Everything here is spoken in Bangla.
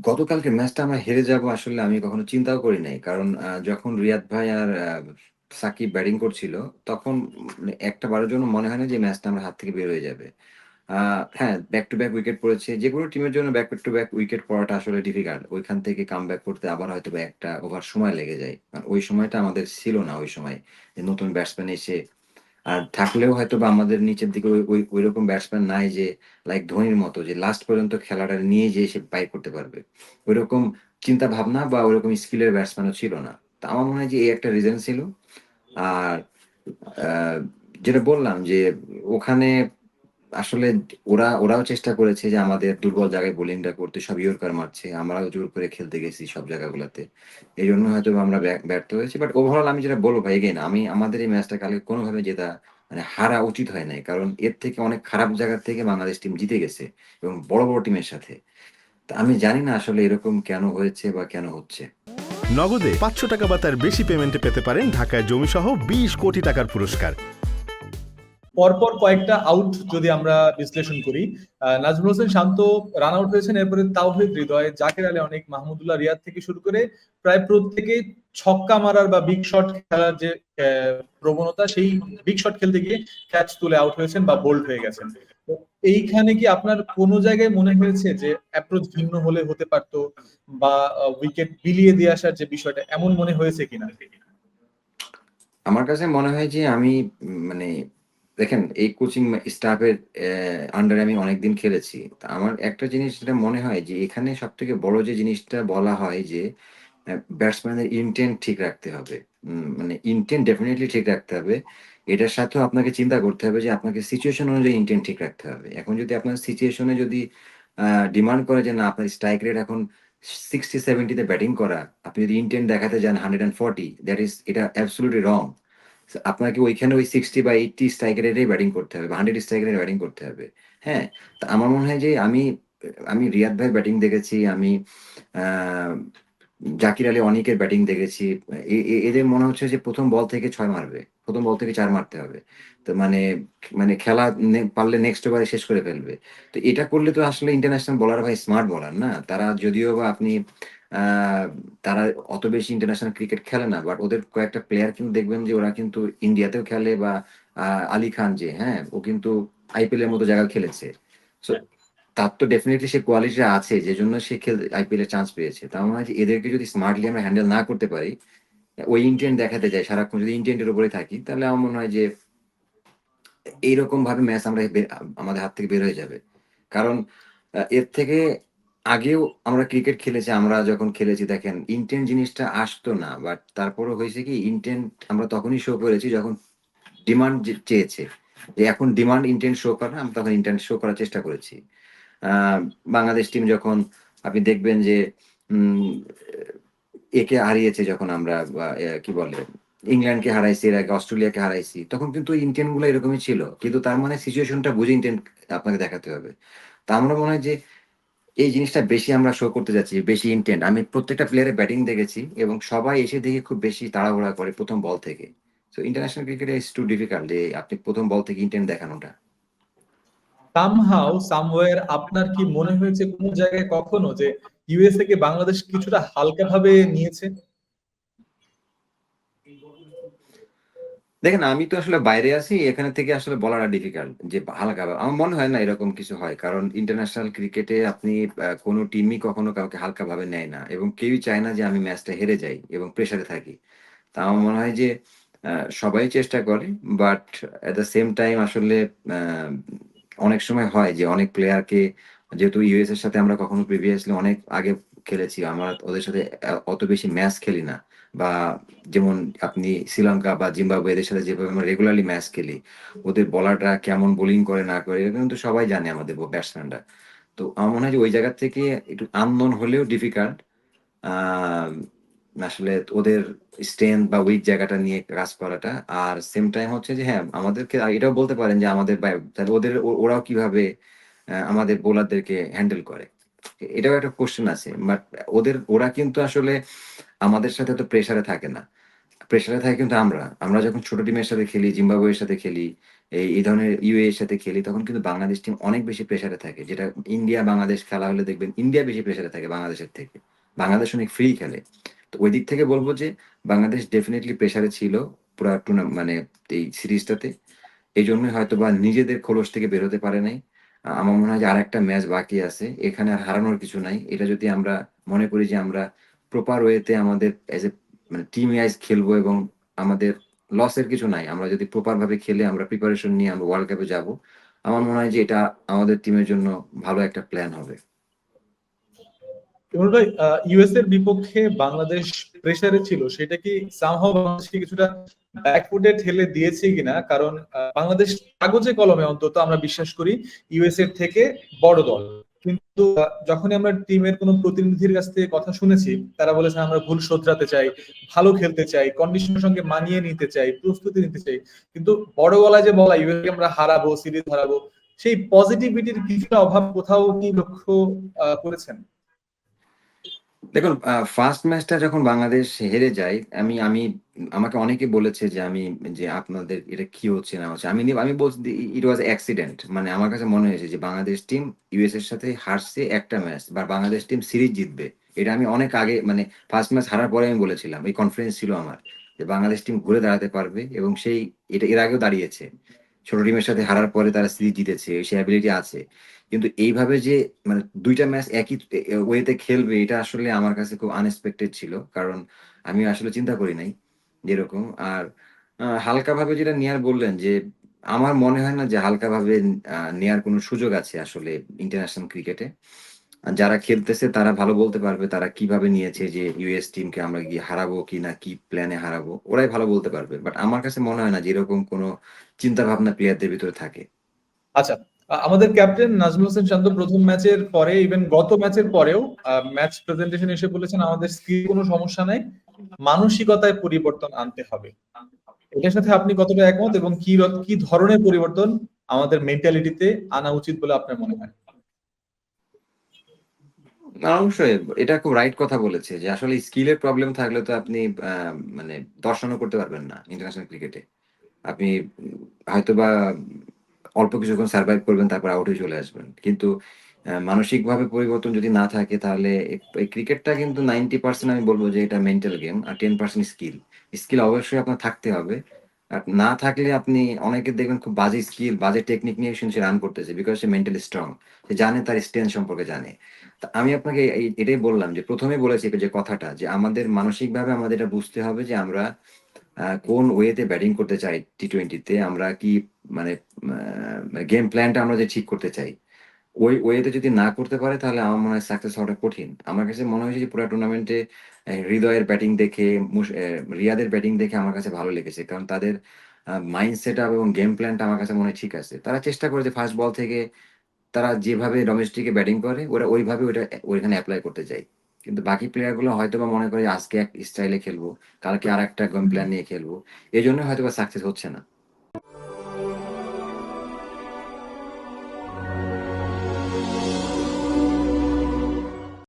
গতকালকে ম্যাচটা আমরা হেরে যাব আসলে আমি কখনো চিন্তাও করি নাই। কারণ যখন রিয়াদ ভাই আর সাকিব ব্যাটিং করছিল, তখন মানে একটা বারের জন্য মনে হয় না যে ম্যাচটা আমার হাত থেকে বের হয়ে যাবে। হ্যাঁ, ব্যাক টু ব্যাক উইকেট পড়েছে। যেকোনো টিমের জন্য ব্যাক টু ব্যাক উইকেট পড়াটা আসলে ডিফিকাল্ট। ওইখান থেকে কাম ব্যাক করতে আবার হয়তোবা একটা ওভার সময় লেগে যায়। আর ওই সময়টা আমাদের ছিল না ওই সময়। যে নতুন ব্যাটসম্যান এসে আর থাকলেও হয়তো বা আমাদের নিচের দিকে ওই ওই রকম ব্যাটসম্যান নাই যে লাইক ধোনির মতো, যে লাস্ট পর্যন্ত খেলাটা নিয়ে যেয়ে সে বাই করতে পারবে। ঐরকম চিন্তা ভাবনা বা ওই রকম স্কিলের ব্যাটসম্যানও ছিল না। তা আমার মনে হয় যে এই একটা রিজন ছিল। আর যেটা বললাম যে ওখানে আসলে ওরা ওরাও চেষ্টা করেছে যে আমাদের দুর্বল জায়গায় বোলিংটা করতে সব ইয়র্কার মারছে। আমরাও জোর করে খেলতে গেছি সব জায়গাগুলাতে। এজন্য হয়তোবা আমরা ব্যর্থ হয়েছি। বাট ওভারঅল আমি যেটা বলব ভাই এগেইন আমি আমাদের এই ম্যাচটা কালকে কোনভাবে যেটা মানে হারা উচিত হয় নাই। কারণ এর থেকে অনেক খারাপ জায়গা থেকে বাংলাদেশ টিম জিতে গেছে এবং বড়, বড় টিমের সাথে। তা আমি জানি না আসলে এরকম কেন হয়েছে বা কেন হচ্ছে? নগদে পাঁচশো টাকা বা তার বেশি পেমেন্টে পেতে পারেন ঢাকায় জমিসহ বিশ কোটি টাকার পুরস্কার পরপর কয়েকটা আউট যদি আমরা বিশ্লেষণ করি নাজমুল হোসেন শান্ত রান আউট হয়েছেন, এরপরে তাওহিদ হৃদয়, জাকের আলী অনেক, মাহমুদুল্লাহ রিয়াদ থেকে শুরু করে প্রায় প্রত্যেকে ছক্কা মারার বা বিগ শট খেলার যে প্রবণতা, সেই বিগ শট খেলতে গিয়ে ক্যাচ তুলে আউট হয়েছেন বা বোল্ড হয়ে গেছেন। এইখানে কি আপনার কোনো জায়গায় মনে হয়েছে যে অ্যাপ্রোচ ভিন্ন হলে হতে পারতো বা উইকেট বিলিয়ে দিয়ে আসার যে বিষয়টা, এমন মনে হয়েছে কিনা? আমার কাছে মনে হয় যে আমি মানে দেখেন এই কোচিং স্টাফের আন্ডারে আমি অনেকদিন খেলেছি। তা আমার একটা জিনিস যেটা মনে হয় যে এখানে সব থেকে বড় যে জিনিসটা বলা হয় যে ব্যাটসম্যানের ইনটেন্ট ঠিক রাখতে হবে। মানে ইনটেন্ট ডেফিনেটলি ঠিক রাখতে হবে। এটার সাথেও আপনাকে চিন্তা করতে হবে যে আপনাকে সিচুয়েশন অনুযায়ী ইনটেন্ট ঠিক রাখতে হবে। এখন যদি আপনার সিচুয়েশনে যদি ডিমান্ড করে যে না আপনার স্ট্রাইক রেট এখন 60-70 তে ব্যাটিং করা, আপনি যদি ইনটেন্ট দেখাতে যান 140 দ্যাট ইস এটা অ্যাবসোলিউটলি রং। আপনাকে ওইখানে ওই 60 বা 80 স্ট্রাইক রেটেই ব্যাটিং করতে হবে বা 100 স্ট্রাইক ব্যাটিং করতে হবে। হ্যাঁ? তো আমার মনে হয় যে আমি আমি রিয়াদ ভাইয়ের ব্যাটিং দেখেছি, আমি জাকির আলী অনিকের ব্যাটিং দেখেছি। এদের মনে হচ্ছে যে প্রথম বল থেকে ছয় মারবে। প্রথম বল থেকে চার মারতে হবে। তো মানে মানে খেলা পারলে নেক্সট ওভারে শেষ করে ফেলবে। তো এটা করলে তো আসলে ইন্টারন্যাশনাল বোলার ভাই স্মার্ট বলার না? তারা যদিও বা আপনি তারা অত বেশি ইন্টারন্যাশনাল ক্রিকেট খেলে না। বাট ওদের কয়েকটা প্লেয়ার কিন্তু দেখবেন যে ওরা কিন্তু ইন্ডিয়াতেও খেলে বা আলী খান যে, হ্যাঁ? ও কিন্তু আইপিএল এর মতো জায়গায় খেলেছে। সো তার তো ডেফিনেটলি সে কোয়ালিটি আছে যেজন্য সে খেল আইপিএল এ চান্স পেয়েছে। তো আমার মনে হয় যে এদেরকে যদি স্মার্টলি আমরা হ্যান্ডেল না করতে পারি, ওই ইনটেন্ট দেখাতে যাই সারাক্ষণ যদি ইনটেন্ট এর উপরে থাকি, তাহলে আমার মনে হয় যে এইরকম ভাবে ম্যাচ আমরা আমাদের হাত থেকে বের হয়ে যাবে। কারণ এর থেকে আগেও আমরা ক্রিকেট খেলেছি, আমরা যখন খেলেছি দেখেন ইনটেন্ট জিনিসটা আসতো না। বাট তারপরেও হয়েছে কি ইনটেন্ট আমরা তখনই শো করেছি যখন ডিমান্ড চেয়েছে। যে এখন ডিমান্ড ইনটেন্ট শো করা আমরা তখন ইনটেন্ট শো করার চেষ্টা করেছি। বাংলাদেশ টিম যখন আপনি দেখবেন যে একে হারিয়েছে যখন আমরা কি বলে? ইংল্যান্ডকে হারাইছি, এর আগে অস্ট্রেলিয়াকে হারাইছি। তখন কিন্তু ইনটেন্টগুলো এরকমই ছিল। কিন্তু তার মানে সিচুয়েশনটা বুঝে ইনটেন্ট আপনাকে দেখাতে হবে। তা আমার মনে হয় যে এই জিনিসটা বেশি আমরা শো করতে যাচ্ছি, বেশি ইনটেন্ট। আমি প্রত্যেকটা প্লেয়ারের ব্যাটিং দেখেছি এবং সবাই এসে দেখে খুব বেশি তাড়াহুড়া করে প্রথম বল থেকে। সো ইন্টারন্যাশনাল ক্রিকেটে ইজ টু ডিফিকাল্ট যে আপনি প্রথম বল থেকে ইন্টেন্ট দেখানোটা। সামহাউ সামওয়্যার আপনার কি মনে হয়েছে কোন জায়গায় কখনো যে ইউএসএ কে বাংলাদেশ কিছুটা হালকাভাবে নিয়েছে? দেখেন, আমি তো আসলে বাইরে আছি। এখানে থেকে আসলে বলাটা ডিফিকাল্ট যে হালকা আমার মনে হয় না এরকম কিছু হয়। কারণ ইন্টারন্যাশনাল ক্রিকেটে আপনি আ কোন টিমই কখনো কাউকে হালকা ভাবে নেয় না। এবং কেউই চায় না যে আমি ম্যাচটা হেরে যাই এবং প্রেশারে থাকি। তা আমার মনে হয় যে আ সবাই চেষ্টা করে। But at the same time আসলে আ অনেক সময় হয় যে অনেক প্লেয়ারকে যেহেতু ইউএস এর সাথে আমরা কখনো প্রিভিয়াসলি অনেক আগে খেলেছি। আমরা ওদের সাথে অত বেশি ম্যাচ খেলি না। বা যেমন আপনি শ্রীলঙ্কা বা জিম্বাবুয়ে এদের সাথে যেভাবে আমরা রেগুলারলি ম্যাচ খেলি, ওদের বোলাররা কেমন বোলিং করে না করে এটা কিন্তু সবাই জানে আমাদের ব্যাটসম্যানরা। তো আমার মনে হয় যে ওই জায়গা থেকে একটু আননোন হলেও ডিফিকাল্ট আসলে ওদের স্ট্রেংথ বা উইক জায়গাটা নিয়ে কাজ করাটা। আর সেম টাইম হচ্ছে যে হ্যাঁ, আমাদেরকে এটাও বলতে পারেন যে আমাদের ওদের ওরাও কীভাবে আমাদের বোলারদেরকে হ্যান্ডেল করে। এটাও একটা কোয়েশ্চেন আছে। বাট ওদের, ওরা কিন্তু আসলে আমাদের সাথে তো প্রেশারে থাকে না। প্রেশারে থাকে কিন্তু আমরা। আমরা যখন ছোট টিমের সাথে খেলি, জিম্বাবুয়ের সাথে খেলি, এই এই ধরনের ইউএ এর সাথে খেলি, তখন কিন্তু বাংলাদেশ টিম অনেক বেশি প্রেশারে থাকে। যেটা ইন্ডিয়া, বাংলাদেশ খেলা হলে দেখবেন ইন্ডিয়া বেশি প্রেশারে থাকে বাংলাদেশের থেকে। বাংলাদেশ অনেক ফ্রি খেলে। তো ওই দিক থেকে বলব যে, বাংলাদেশ ডেফিনেটলি প্রেশারে ছিল পুরো টুর্না মানে এই সিরিজটাতে এই জন্যই হয়তো বা নিজেদের খোলস থেকে বেরোতে পারে নাই। আমার মনে হয় যে আর একটা ম্যাচ বাকি আছে। এখানে আর হারানোর কিছু নাই। এটা যদি আমরা মনে করি যে আমরা প্রপার ওয়েতে আমাদের এজ এ মানে টিম ওয়াইজ খেলব এবং আমাদের লসের কিছু নাই, আমরা যদি প্রপার ভাবে খেলে আমরা প্রিপারেশন নিয়ে আমরা ওয়ার্ল্ড কাপে যাব, আমার মনে হয় যে এটা আমাদের টিমের জন্য ভালো একটা প্ল্যান হবে। ইউএস এর বিপক্ষে বাংলাদেশ প্রেসারে ছিল, সেটা কি সামহাও বাংলাদেশকে কিছুটা ব্যাকফুটে ঠেলে দিয়েছে কিনা, কারণ বাংলাদেশ কাগজে কলমে অন্তত আমরা বিশ্বাস করি ইউএস এর থেকে বড় দল। কিন্তু যখনই আমরা টিমের কোনো প্রতিনিধির কাছ থেকে কথা শুনেছি, তারা বলেছে, আমরা ভুল শোধরাতে চাই, ভালো খেলতে চাই কন্ডিশনের সঙ্গে মানিয়ে নিতে চাই, প্রস্তুতি নিতে চাই। কিন্তু বড় গলায় যে বলা ইউএস আমরা হারাবো, সিরিজ হারাবো, সেই পজিটিভিটির কিছুটা অভাব কোথাও কি লক্ষ্য করেছেন? দেখুন ফার্স্ট ম্যাচটা যখন বাংলাদেশ হেরে যায়, আমি আমি, আমাকে অনেকে বলেছে যে আমি, যে আপনাদের এটা কি হচ্ছে না হচ্ছে। আমি আমি বলছি ইট ওয়াজ অ্যাক্সিডেন্ট মানে আমার কাছে মনে হয়েছে যে বাংলাদেশ টিম ইউএস এর সাথে হারছে একটা ম্যাচ বা বাংলাদেশ টিম সিরিজ জিতবে। এটা আমি অনেক আগে মানে ফার্স্ট ম্যাচ হারার পরে আমি বলেছিলাম। এই কনফিডেন্স ছিল আমার যে বাংলাদেশ টিম ঘুরে দাঁড়াতে পারবে এবং সেই, এটা এর আগেও দাঁড়িয়েছে। ছোট টিমের সাথে হারার পরে তারা সিরিজ জিতেছে, সেই অ্যাবিলিটি আছে। কিন্তু এইভাবে যে মানে দুইটা ম্যাচ একই ওয়েতে খেলবে, এটা আসলে আমার কাছে খুব আনএক্সপেক্টেড ছিল। কারণ আমি আসলে চিন্তা করি নাই যেরকম। আর হালকাভাবে যেটা নিয়ার বললেন যে, আমার মনে হয় না যে হালকাভাবে নেয়ার কোনো সুযোগ আছে আসলে ইন্টারন্যাশনাল ক্রিকেটে যারা খেলতেছে তারা ভালো বলতে পারবে তারা কীভাবে নিয়েছে যে ইউএস টিমকে আমরা গিয়ে হারাবো কি না কি প্ল্যানে হারাবো, ওরাই ভালো বলতে পারবে। বাট আমার কাছে মনে হয় না যে এরকম কোনো চিন্তা ভাবনা প্লেয়ারদের ভিতরে থাকে। আচ্ছা আমাদের ক্যাপ্টেন নাজমুল হোসেন শান্ত প্রথম ম্যাচের পরে ইভেন গত ম্যাচের পরেও ম্যাচ প্রেজেন্টেশন এসে বলেছেন আমাদের স্কিল কোনো সমস্যা নাই মানসিকতায় পরিবর্তন আনতে হবে। এটার সাথে আপনি কতটা একমত এবং কি কি ধরনের পরিবর্তন আমাদের মেন্টালিটিতে আনা উচিত বলে আপনার মনে হয়? না, অবশ্যই। এটা খুব রাইট কথা বলেছে যে আসলে স্কিলের প্রবলেম থাকলে তো আপনি মানে দর্শনও করতে পারবেন না ইন্টারন্যাশনাল ক্রিকেটে আপনি হয়তোবা অল্প কিছুক্ষণ সার্ভাইভ করবেন, তারপর আউটে চলে আসবেন। কিন্তু মানসিকভাবে পরিবর্তন যদি না থাকে, তাহলে ক্রিকেটটা কিন্তু নাইনটি পার্সেন্ট আমি বলব যে এটা মেন্টাল গেম আর টেন পার্সেন্ট স্কিল স্কিল অবশ্যই আপনার থাকতে হবে। আর না থাকলে আপনি অনেকে দেখবেন খুব বাজে স্কিল বাজে টেকনিক নিয়ে শুনছে রান করতেছে বিকজ সে মেন্টালি স্ট্রং সে জানে তার স্ট্রেন্থ সম্পর্কে জানে। তা আমি আপনাকে এটাই বললাম যে প্রথমে বলেছি যে কথাটা যে আমাদের মানসিকভাবে আমাদের এটা বুঝতে হবে যে আমরা কোন ওয়েতে ব্যাটিং করতে চাই টি টোয়েন্টিতে আমরা কি মানে গেম প্ল্যানটা আমরা যে ঠিক করতে চাই? ওই ওয়েতে যদি না করতে পারে, তাহলে আমার মনে হয় সাকসেস হওয়াটা কঠিন। আমার কাছে মনে হয়েছে যে পুরো টুর্নামেন্টে হৃদয়ের ব্যাটিং দেখে রিয়াদের ব্যাটিং দেখে আমার কাছে ভালো লেগেছে। কারণ তাদের মাইন্ড সেট আপ এবং গেম প্ল্যানটা আমার কাছে মনে হয় ঠিক আছে। তারা চেষ্টা করেছে ফার্স্ট বল থেকে তারা যেভাবে ডোমেস্টিকে ব্যাটিং করে, ওরা ওইভাবে ওটা ওইখানে অ্যাপ্লাই করতে চায় কিন্তু বাকি প্লেয়ারগুলো হয়তো বা মনে করে আজকে এক স্টাইলে খেলব কালকে আর একটা গেম প্ল্যান নিয়ে খেলব। এই জন্য হয়তো বা সাকসেস হচ্ছে না।